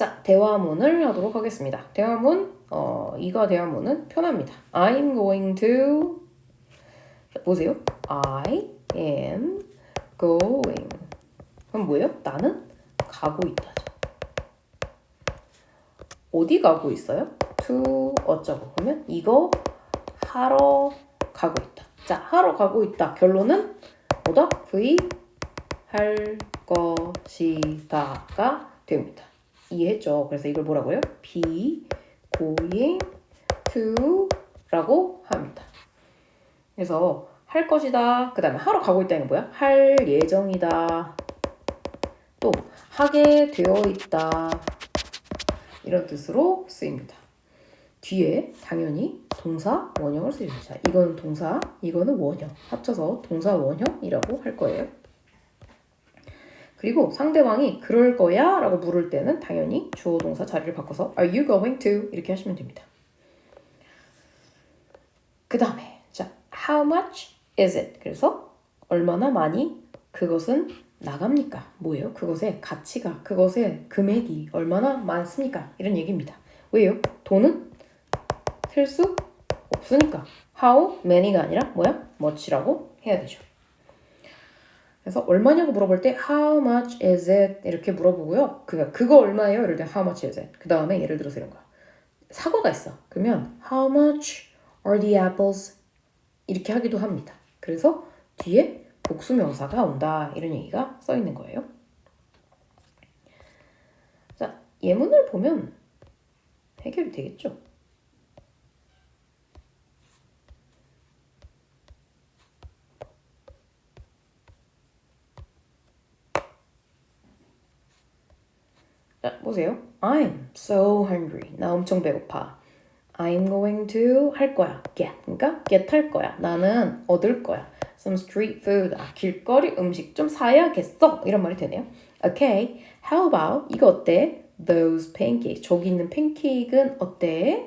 자, 대화문을 하도록 하겠습니다. 대화문, 어, 이거 대화문은 편합니다. I'm going to, 자, 보세요. I am going. 그럼 뭐예요? 나는 가고 있다죠. 어디 가고 있어요? to 어쩌고. 그러면 이거 하러 가고 있다. 자, 하러 가고 있다. 결론은 뭐다? V 할 것이다가 됩니다. 이해했죠? 그래서 이걸 뭐라고요? be going to 라고 합니다. 그래서 할 것이다. 그 다음에 하러 가고 있다는 게 뭐야? 할 예정이다. 또 하게 되어 있다. 이런 뜻으로 쓰입니다. 뒤에 당연히 동사 원형을 쓰입니다. 자, 이거는 동사, 이거는 원형. 합쳐서 동사 원형이라고 할 거예요. 그리고 상대방이 그럴 거야 라고 물을 때는 당연히 주어 동사 자리를 바꿔서 Are you going to? 이렇게 하시면 됩니다. 그 다음에 자 How much is it? 그래서 얼마나 많이 그것은 나갑니까? 뭐예요? 그것의 가치가 그것의 금액이 얼마나 많습니까? 이런 얘기입니다. 왜요? 돈은 셀수 없으니까 How many가 아니라 뭐야? much라고 해야 되죠. 그래서 얼마냐고 물어볼 때 how much is it 이렇게 물어보고요. 그가 그거 얼마예요? 이럴 때 how much is it. 그 다음에 예를 들어서 이런 거야. 사과가 있어. 그러면 how much are the apples 이렇게 하기도 합니다. 그래서 뒤에 복수 명사가 온다 이런 얘기가 써 있는 거예요. 자 예문을 보면 해결이 되겠죠. 보세요. I'm so hungry. 나 엄청 배고파. I'm going to 할 거야. get. 그러니까 get 할 거야. 나는 얻을 거야. Some street food. 아, 길거리 음식 좀 사야겠어. 이런 말이 되네요. Okay. How about 이거 어때? Those pancakes. 저기 있는 팬케이크는 어때?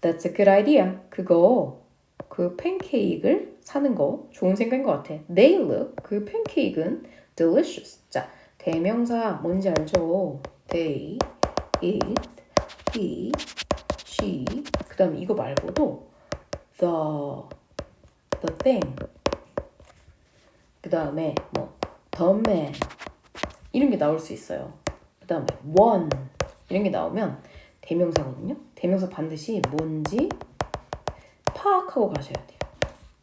That's a good idea. 그거 그 팬케이크를 사는 거 좋은 생각인 것 같아. They look 그 팬케이크는 delicious. 자, 대명사 뭔지 알죠? They, it, he, she. 그 다음 이거 말고도 the, the thing. 그 다음에 뭐 the man 이런 게 나올 수 있어요. 그 다음에 one 이런 게 나오면 대명사거든요. 대명사 반드시 뭔지 파악하고 가셔야 돼요.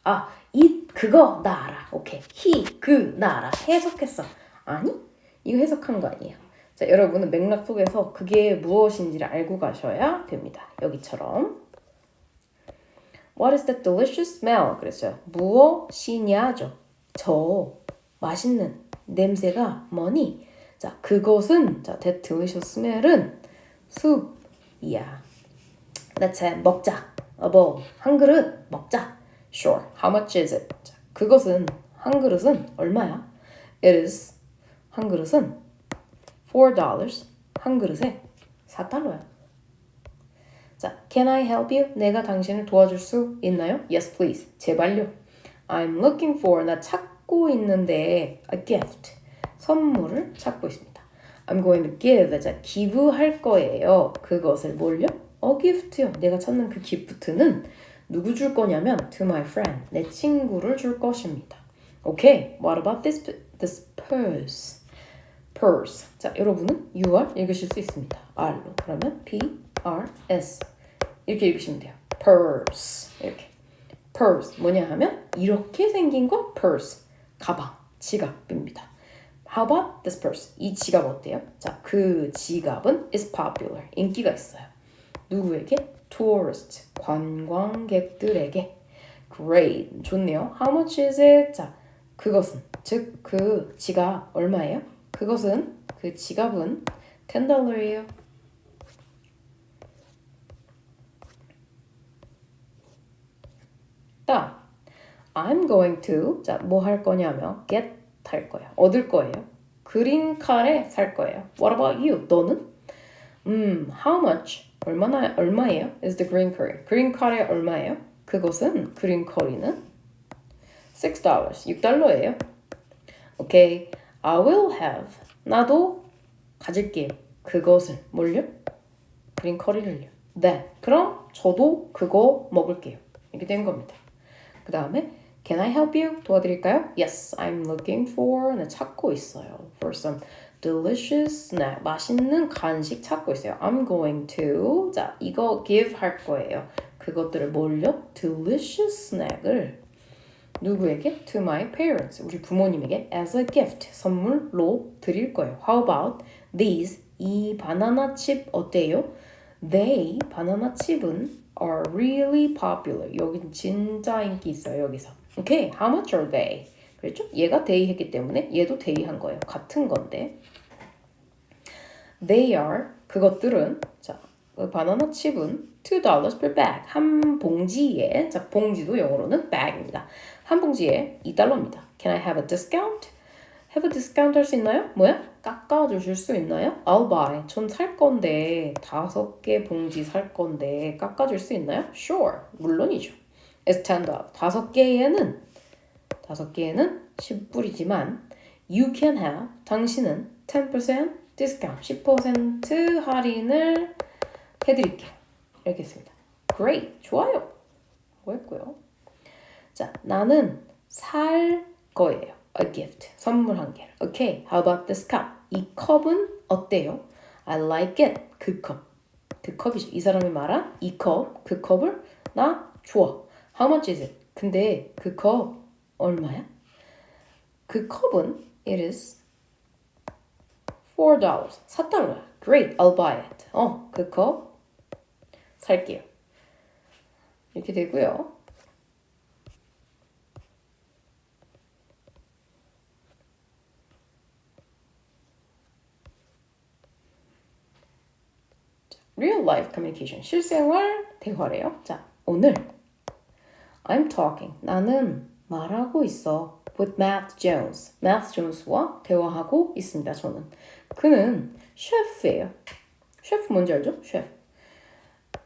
아, 이 그거 나 알아. 오케이. he 그 나 알아. 해석했어. 아니? 이거 해석한 거 아니에요. 자, 여러분은 맥락 속에서 그게 무엇인지를 알고 가셔야 됩니다. 여기처럼. What is that delicious smell? 그랬어요. 무엇이냐죠. 저 맛있는 냄새가 뭐니? 자, 그것은 자, that delicious smell은 숲이야. Let's have 먹자. A bowl. 한 그릇 먹자. Sure. How much is it? 자, 그것은 한 그릇은 얼마야? It is 한 그릇은 four dollars. 한 그릇에 4달러야. 자, can I help you? 내가 당신을 도와줄 수 있나요? Yes, please. 제발요. I'm looking for 나 찾고 있는데 a gift. 선물을 찾고 있습니다. I'm going to give. 자, 기부할 거예요. 그것을 뭘요? a gift요. 내가 찾는 그 기프트는 누구 줄 거냐면 to my friend. 내 친구를 줄 것입니다. Okay. What about this this purse? Purse. 자, 여러분은 UR 읽으실 수 있습니다. R로. 그러면 P R S 이렇게 읽으시면 돼요. purse 이렇게. purse 뭐냐 하면 이렇게 생긴 거 purse 가방, 지갑입니다. How about this purse? 이 지갑 어때요? 자, 그 지갑은 is popular. 인기가 있어요. 누구에게? tourist. 관광객들에게. Great. 좋네요. How much is it? 자, 그것은 즉 그 지갑 얼마예요? 그것은 그 지갑은 10달러예요. 딱 I'm going to 자, 뭐 할 거냐면 get 할 거야. 얻을 거예요. 그린 카레 살 거예요. What about you? 너는? 음, how much? 얼마나 얼마예요? Is the green curry? 그린 카레 얼마예요? 그것은 그린 커리는 6 dollars. 6달러예요. 오케이. I will have. 나도 가질게. 그것을 뭘요? 그린 커리를요. 네. 그럼 저도 그거 먹을게요. 이렇게 된 겁니다. 그 다음에 Can I help you? 도와드릴까요? Yes, I'm looking for 네, 찾고 있어요. For some delicious snack. 맛있는 간식 찾고 있어요. I'm going to 자 이거 give 할 거예요. 그것들을 뭘요? delicious snack을 누구에게? To my parents. 우리 부모님에게 as a gift 선물로 드릴 거예요. How about these? 이 바나나 칩 어때요? They 바나나 칩은 are really popular. 여기 진짜 인기 있어요. 여기서. Okay, how much are they? 그렇죠? 얘가 they 했기 때문에 얘도 they 한 거예요. 같은 건데. They are 그것들은 자그 바나나 칩은 two dollars per bag 한 봉지에 자 봉지도 영어로는 bag입니다. 한 봉지에 2달러입니다. Can I have a discount? have a discount 할 수 있나요? 뭐야? 깎아주실 수 있나요? I'll buy. 전 살 건데 다섯 개 봉지 살 건데 깎아줄 수 있나요? Sure. 물론이죠. It's ten dollars. 다섯 개에는 다섯 개에는 10불이지만 you can have 당신은 10% discount 10% 할인을 해드릴게요. 이렇게 했습니다. Great. 좋아요. 뭐 했고요. 자, 나는 살 거예요. A gift. 선물 한 개를. Okay. How about this cup? 이 컵은 어때요? I like it. 그 컵. 그 컵이죠. 이 사람이 말한 이 컵. 그 컵을 나 좋아. How much is it? 근데 그 컵 얼마야? 그 컵은 it is four dollars. 4달러야. Great. I'll buy it. 어, 그 컵 살게요. 이렇게 되고요. Real life communication 실생활 대화래요. 자, 오늘 I'm talking 나는 말하고 있어 with Matt Jones. Matt Jones와 대화하고 있습니다. 저는 그는 셰프예요. 셰프 뭔지 알죠? 셰프.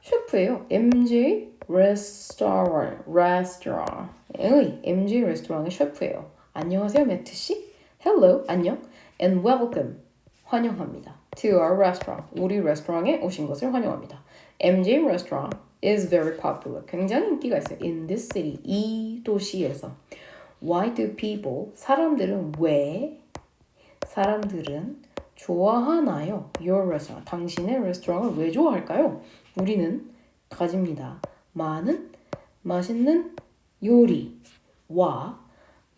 셰프예요. MJ Restaurant. Restaurant. 의 MJ Restaurant의 셰프예요. 안녕하세요, 매트 씨. Hello, 안녕. And welcome. 환영합니다. To our restaurant. 우리 레스토랑에 오신 것을 환영합니다. MJ Restaurant is very popular. 굉장히 인기가 있어요. In this city. 이 도시에서. Why do people? 사람들은 왜? 사람들은 좋아하나요? Your restaurant. 당신의 레스토랑을 왜 좋아할까요? 우리는 가집니다. 많은 맛있는 요리와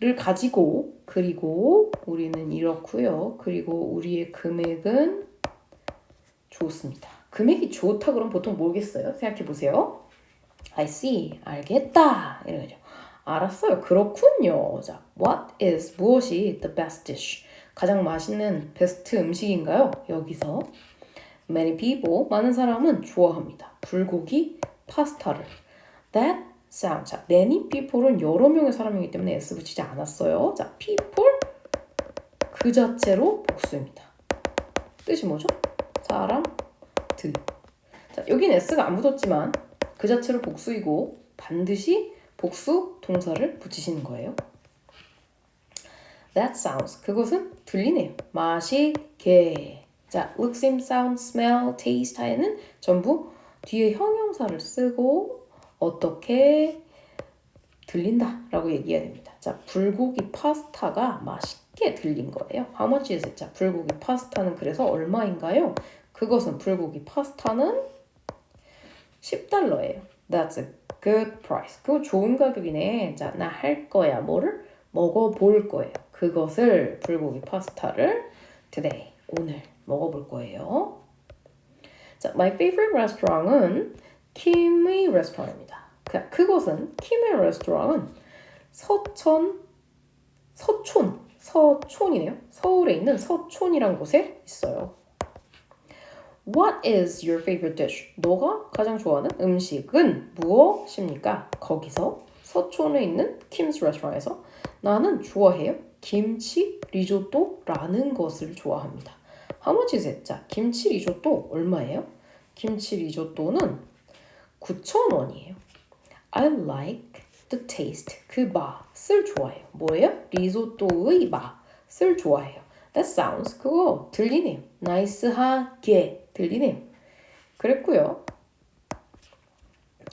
를 가지고 그리고 우리는 이렇고요. 그리고 우리의 금액은 좋습니다. 금액이 좋다 그럼 보통 뭐겠어요? 생각해 보세요. I see. 알겠다. 이런 거죠. 알았어요. 그렇군요. 자, what is 무엇이 the best dish? 가장 맛있는 베스트 음식인가요? 여기서 many people 많은 사람은 좋아합니다. 불고기 파스타를. That sound. 자, many people은 여러 명의 사람이기 때문에 s 붙이지 않았어요. 자, people 그 자체로 복수입니다. 뜻이 뭐죠? 사람들. 자, 여긴 s가 안 붙었지만 그 자체로 복수이고 반드시 복수 동사를 붙이시는 거예요. That sounds. 그것은 들리네요. 맛있게. 자, look, seem, sound, smell, taste 하에는 전부 뒤에 형용사를 쓰고 어떻게 들린다 라고 얘기해야 됩니다. 자, 불고기 파스타가 맛있게 들린 거예요. How much is it? 자, 불고기 파스타는 그래서 얼마인가요? 그것은 불고기 파스타는 10달러예요. That's a good price. 그거 좋은 가격이네. 자, 나 할 거야. 뭐를? 먹어볼 거예요. 그것을 불고기 파스타를 today 오늘 먹어볼 거예요. 자, my favorite restaurant은 킴의 레스토랑입니다. 그, 그곳은 킴의 레스토랑은 서천 서촌 서촌이네요. 서울에 있는 서촌이란 곳에 있어요. What is your favorite dish? 너가 가장 좋아하는 음식은 무엇입니까? 거기서 서촌에 있는 킴스 레스토랑에서 나는 좋아해요. 김치 리조또라는 것을 좋아합니다. How much is it? 자, 김치 리조또 얼마예요? 김치 리조또는 9,000원이에요. I like the taste. 그 맛을 좋아해요. 뭐예요? 리조또의 맛을 좋아해요. That sounds 그거 들리네요. 나이스하게 들리네요. 그랬고요.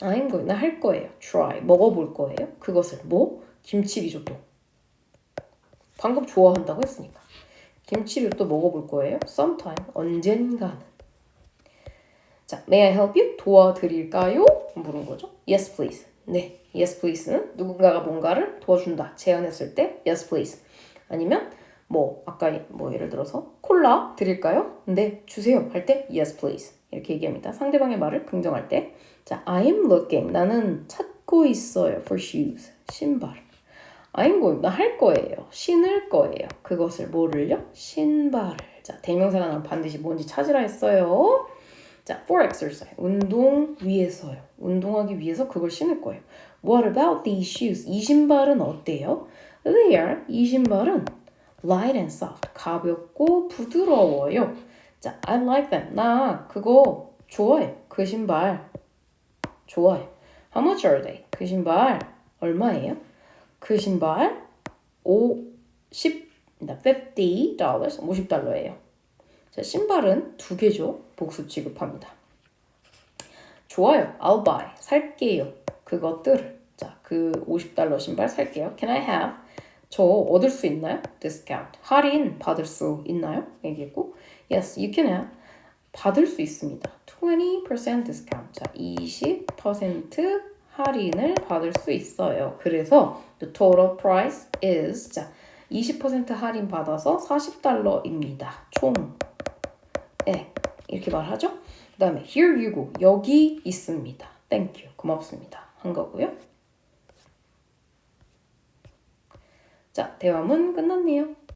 I'm going 나할 거예요. try 먹어볼 거예요. 그것을 뭐 김치 리조또. 방금 좋아한다고 했으니까. 김치 리조또 먹어볼 거예요. sometime 언젠가는. 자, may I help you? 도와드릴까요? 물은 거죠. Yes, please. 네, yes, please는 누군가가 뭔가를 도와준다. 제안했을 때 yes, please. 아니면 뭐 아까 뭐 예를 들어서 콜라 드릴까요? 네, 주세요. 할 때 yes, please. 이렇게 얘기합니다. 상대방의 말을 긍정할 때. 자, I'm looking. 나는 찾고 있어요. for shoes. 신발. I'm going. 나 할 거예요. 신을 거예요. 그것을 뭐를요? 신발을. 자, 대명사가 나면 반드시 뭔지 찾으라 했어요. 자, for exercise. 운동 위해서요. 운동하기 위해서 그걸 신을 거예요. What about these shoes? 이 신발은 어때요? They are. 이 신발은 light and soft. 가볍고 부드러워요. 자, I like them. 나 그거 좋아해. 그 신발 좋아해. How much are they? 그 신발 얼마예요? 그 신발 50, 50 dollars, 50달러예요. 자, 신발은 두 개죠. 복수 취급합니다. 좋아요. I'll buy. 살게요. 그것들. 자, 그 50달러 신발 살게요. Can I have? 저 얻을 수 있나요? discount. 할인 받을 수 있나요? 얘기했고. Yes, you can have. 받을 수 있습니다. 20% discount. 자, 20% 할인을 받을 수 있어요. 그래서 the total price is 자, 20% 할인 받아서 40달러입니다. 총. 네, 이렇게 말하죠. 그 다음에 here you go. 여기 있습니다. thank you. 고맙습니다. 한 거고요. 자, 대화문 끝났네요.